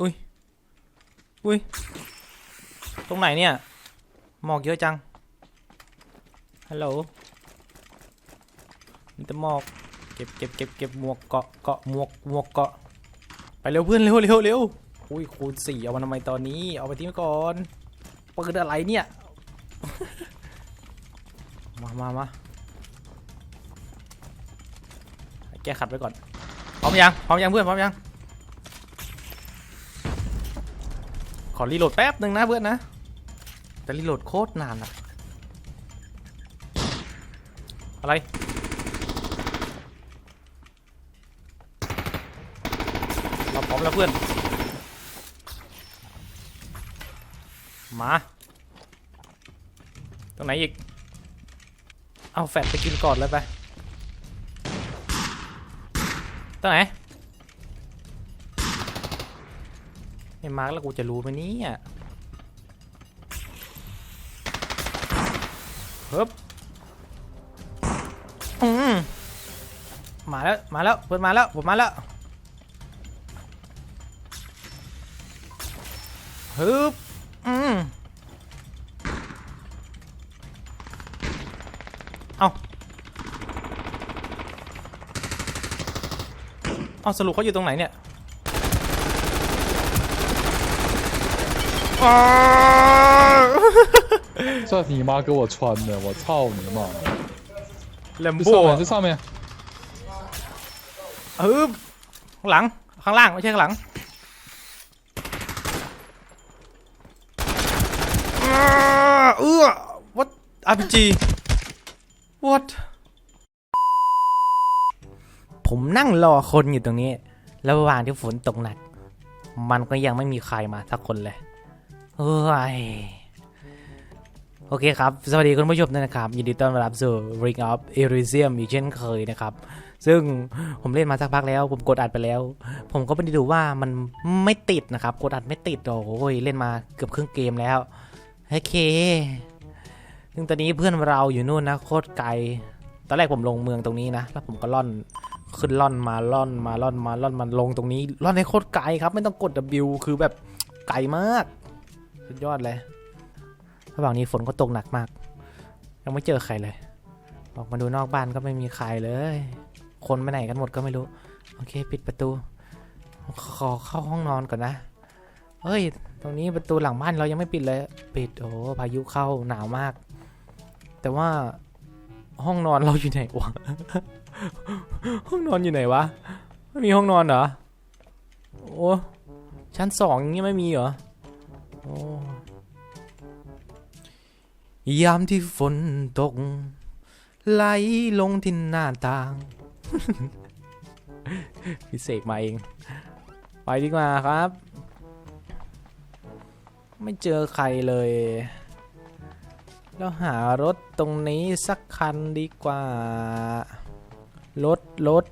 อุ้ย อุ้ย ตรงไหนเนี่ย หมอกเยอะจัง ฮัลโหลมีแต่หมอก เก็บเก็บเก็บเก็บหมวกเกาะเกาะหมวกหมวกเกาะ ไปเร็วเพื่อนเร็วเร็วเร็วอุ้ยคูณสี่เอามาทำไมตอนนี้ เอาไปทิ้งไว้ก่อนปืนอะไรเนี่ย มามามาแก้ขัดไว้ก่อน พร้อมยัง พร้อมยังเพื่อน พร้อมยัง ขอรีโหลดแป๊บหนึ่งนะเพื่อนนะ แต่รีโหลดโคตรนานอะอะไร เราพร้อมแล้วเพื่อน มา ตรงไหนอีก เอาแฟดไปกินก่อนเลยไปตรงไหน ไม่มาร์กแล้วกูจะรู้ไหมเนี่ยเฮ้บอืมมาแล้ว มาแล้วเพื่อนมาแล้ว ผมมาแล้วฮึบอืมเอาเอาสรุปเขาอยู่ตรงไหนเนี่ย อ้าว 这你妈给我穿的，我操你妈！ แลม 这 โบ้ 上面，这上面， ฮึบข้างหลัง ข้างล่าง ไม่ใช่ข้างหลังอ้าเอื้อ what RPG what ผมนั่งรอคนอยู่ตรงนี้ แล้วระหว่างที่ฝนตกหนัก มันก็ยังไม่มีใครมาสักคนเลย เฮ้ยโอเคครับ สวัสดีคุณผู้ชมด้วยนะครับ ยินดีต้อนรับสู่ Ring of Elysium อีกเช่นเคยนะครับ ซึ่งผมเล่นมาสักพักแล้ว ผมกดอัดไปแล้ว ผมก็ไปดูว่ามันไม่ติดนะครับ กดอัดไม่ติด โอ้ย เล่นมาเกือบครึ่งเกมแล้ว โอเค ซึ่งตอนนี้เพื่อนเราอยู่นู่นนะ โคตรไกล ตอนแรกผมลงเมืองตรงนี้นะ แล้วผมก็ล่อน ขึ้นล่อนมาล่อนมาล่อนมาล่อนมาลงตรงนี้ ล่อนให้โคตรไกลครับ ไม่ต้องกด W คือแบบไกลมาก สุดยอดเลย ระหว่างนี้ฝนก็ตกหนักมาก ยังไม่เจอใครเลย ออกมาดูนอกบ้านก็ไม่มีใครเลย คนไปไหนกันหมดก็ไม่รู้ โอเค ปิดประตู ขอเข้าห้องนอนก่อนนะ เฮ้ย ตรงนี้ประตูหลังบ้านเรายังไม่ปิดเลย ปิด โอ้พายุเข้าหนาวมาก แต่ว่าห้องนอนเราอยู่ไหนวะ ห้องนอนอยู่ไหนวะ ไม่มีห้องนอนเหรอ โอ้ ชั้นสองอย่างงี้ไม่มีเหรอ ยามที่ฝนตก ไหลลงที่หน้าต่าง พิเศษมาเอง ไปดีกว่าครับ ไม่เจอใครเลย แล้วหารถตรงนี้สักคันดีกว่า รถ รถ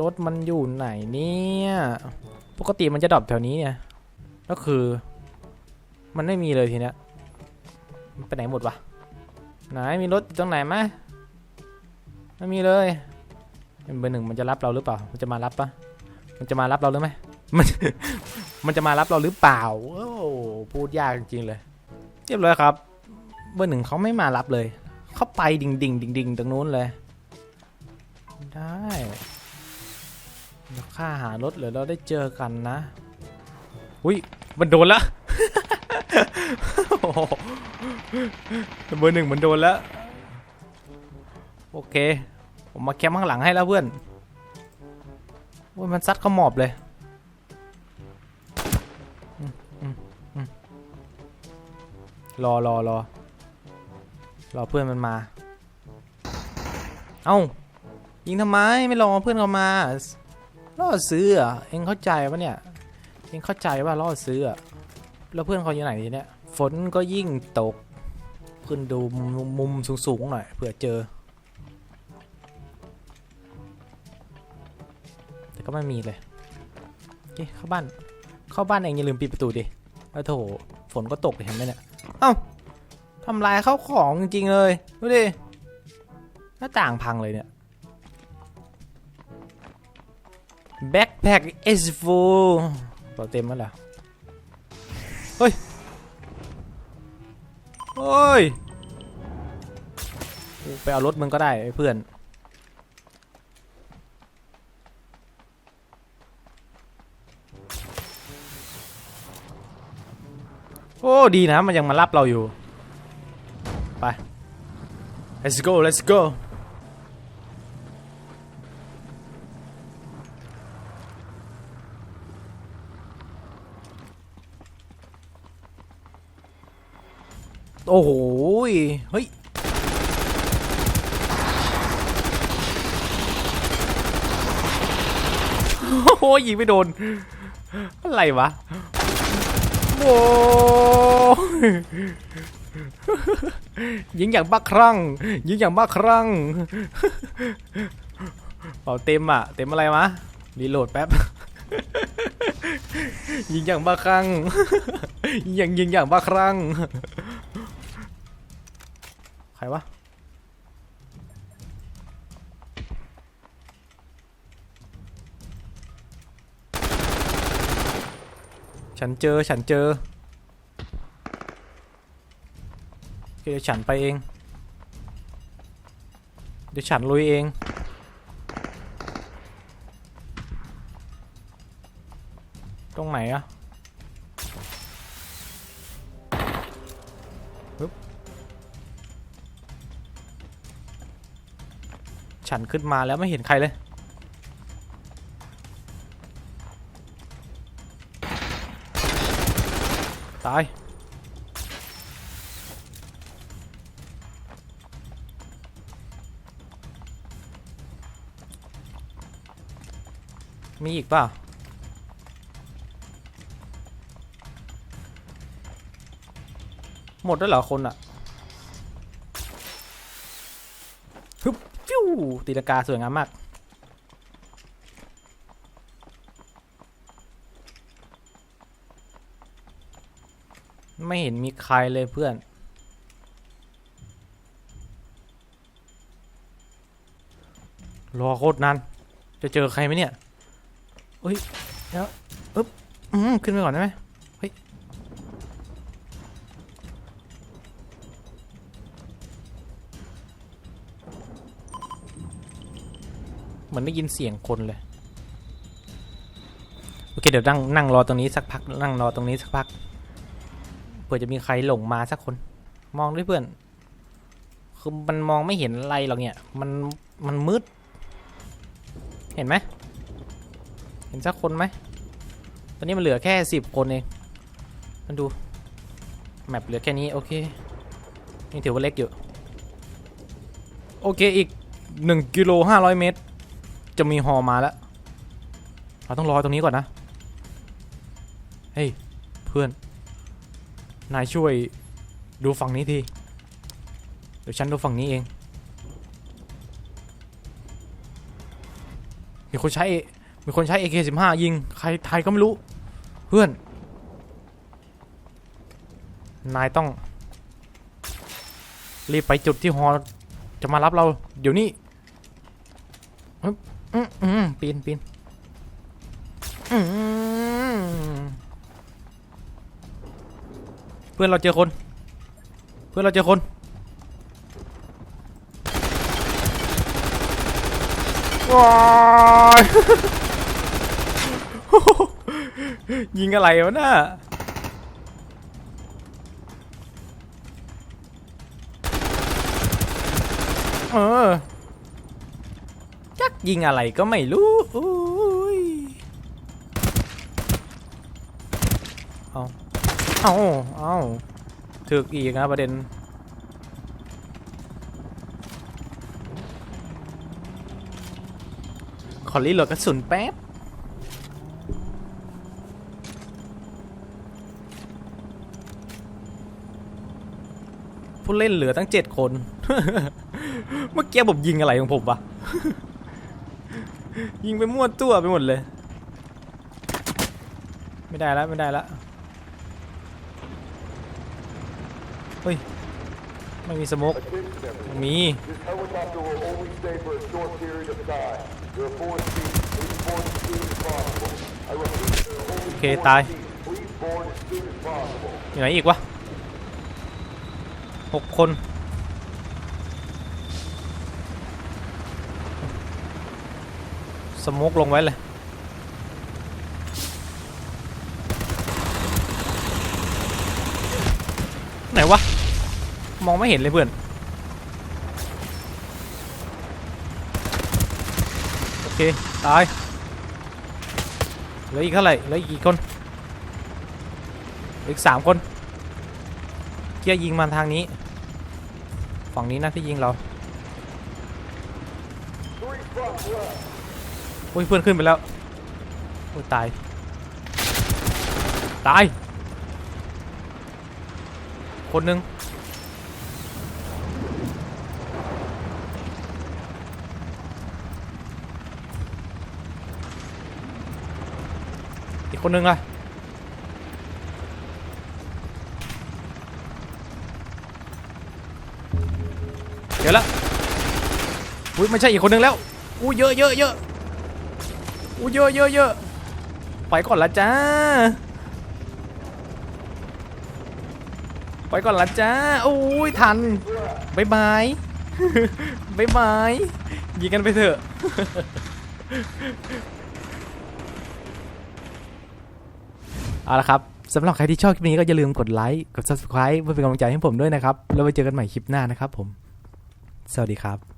รถมันอยู่ไหนเนี่ย ปกติมันจะดรอปแถวนี้เนี่ย ก็คือ มันไม่มีเลยทีเนี้ยไปไหนหมดวะไหนมีรถตรงไหนไหมไม่มีเลยเบอร์หนึ่งมันจะรับเราหรือเปล่า มันจะมารับปะมันจะมารับเราหรือไม่มันมันจะมารับเราหรือเปล่าโอ้พูดยากจริงๆเลย เรียบร้อยครับ เบอร์หนึ่งเขาไม่มารับเลย เขาไปดิ่งดิ่งดิ่งดิ่งตรงนู้นเลย ได้เดี๋ยวข้าหารถเดี๋ยเราได้เจอกันนะ อุ้ยมันโดนละ เบอร์หนึ่งมันโดนแล้ว โอเค ผมมาแคมป์ข้างหลังให้แล้วเพื่อนว่ามันซัดเขาหมอบเลยรอรอรอรอเพื่อนมันมา เอ้า ยิงทำไมไม่รอเพื่อนเขามาล่อซื้อเอเองเข้าใจปะเนี่ย เองเข้าใจว่าล่อซื้อเรอแล้วเพื่อนเขาอยู่ไหนทีเนี้ย ฝนก็ยิ่งตก ขึ้นดูมุมสูงๆหน่อยเผื่อเจอ แต่ก็ไม่มีเลยโอเคเข้าบ้าน เข้าบ้านเองอย่าลืมปิดประตูดิโอ้โถฝนก็ตกเลยเห็นไหมเนี่ย เอ้าทำลายเข้าของจริงๆเลยดูดิ หน้าต่างพังเลยเนี่ย Backpack is full เปล่าเต็มแล้วเหรอเฮ้ย โอ้ยไปเอารถมึงก็ได้เพื่อน โอ้ดีนะมันยังมารับเราอยู่ ไป let's go let's go โอ้โหยเฮ้ย โอ้โหยิงไม่โดน อะไรวะโอ้ยยิงอย่างบ้าคลั่ง ยิงอย่างบ้าคลั่งเป่าเต็มอะ เต็มอะไรวะ รีโหลดแป๊บ ยิงอย่างบ้าคลั่ง ยิงอย่างยิงอย่างบ้าคลั่ง รวะฉันเจอฉันเจอเคเดี๋ยวฉันไปเอง เดี๋ยวฉันลุยเองตรงไหนอะ ฉันขึ้นมาแล้วไม่เห็นใครเลย ตาย มีอีกป่ะหมดแล้วเหรอคนอะฮึบ ฟิวตีลงกาสวยงามมาก ไม่เห็นมีใครเลยเพื่อนรอโคตรนาน จะเจอใครไหมเนี่ยเฮ้ยเดี๋ยวอึ๊บ อืม ขึ้นไปก่อนได้ไหม เหมือนได้ยินเสียงคนเลย โอเคเดี๋ยวนั่งนั่งรอตรงนี้สักพัก นั่งรอตรงนี้สักพัก เผื่อจะมีใครหลงมาสักคน มองด้วยเพื่อน คือมันมองไม่เห็นอะไรหรอกเนี่ย มันมันมืด เห็นไหม เห็นสักคนไหม ตอนนี้มันเหลือแค่สิบคนเอง มันดู แมปเหลือแค่นี้โอเคนี่ถือว่าเล็กอยู่ โอเคอีกหนึ่งกิโลห้าร้อยเมตร จะมีฮอมาแล้วเราต้องรอตรงนี้ก่อนนะ เฮ้ย เพื่อน นายช่วยดูฝั่งนี้ที เดี๋ยวฉันดูฝั่งนี้เองมีคนใช้ มีคนใช้ AK15 ยิง ใครไทยก็ไม่รู้ เพื่อน นายต้อง รีบไปจุดที่ฮอจะมารับเรา เดี๋ยวนี้ อืมอืมปีนปีนอืมเพื่อนเราเจอคน เพื่อนเราเจอคน ว้ายยิงอะไรวะน่ะเออ ยิงอะไรก็ไม่รู้อุ้ยเอาเอาเอาถึกอีกนะประเด็นขอรีโหลดกระสุนแป๊บผู้เล่นเหลือตั้งเจ็ดคน เมื่อกี้ผมยิงอะไรของผมวะ ยิงไปมั่วตัวไปหมดเลย ไม่ได้แล้วไม่ได้แล้วเฮ้ยไม่มีสมุกมีโอเคตายอยู่ไหนอีกวะหกคน สโมกลงไว้เลยไหนวะ มองไม่เห็นเลยเพื่อน โอเค ตายเหลืออีกเท่าไหร่เหลืออีกกี่คนอีกสามคนเกียยิงมาทางนี้ ฝั่งนี้นะที่ยิงเรา อ้ยเพื่อนขึ้นไปแล้วโอ้ตาย ตาย คนหนึ่งอีกคนหนึ่งอะเดี๋ยวละอุ้ยไม่ใช่อีกคนหนึ่งแล้วอู้เยอะเยอะเยอะ อู้เยอะเยอะเยอะไปก่อนละจ้า ไปก่อนละจ้าโอ้ยทันบายบายบายบายยิงกันไปเถอะเอาละครับสำหรับใครที่ชอบคลิปนี้ก็อย่าลืมกดไลค์กด subscribe เพื่อเป็นกำลังใจให้ผมด้วยนะครับ แล้วไว้เจอกันใหม่คลิปหน้านะครับผม สวัสดีครับ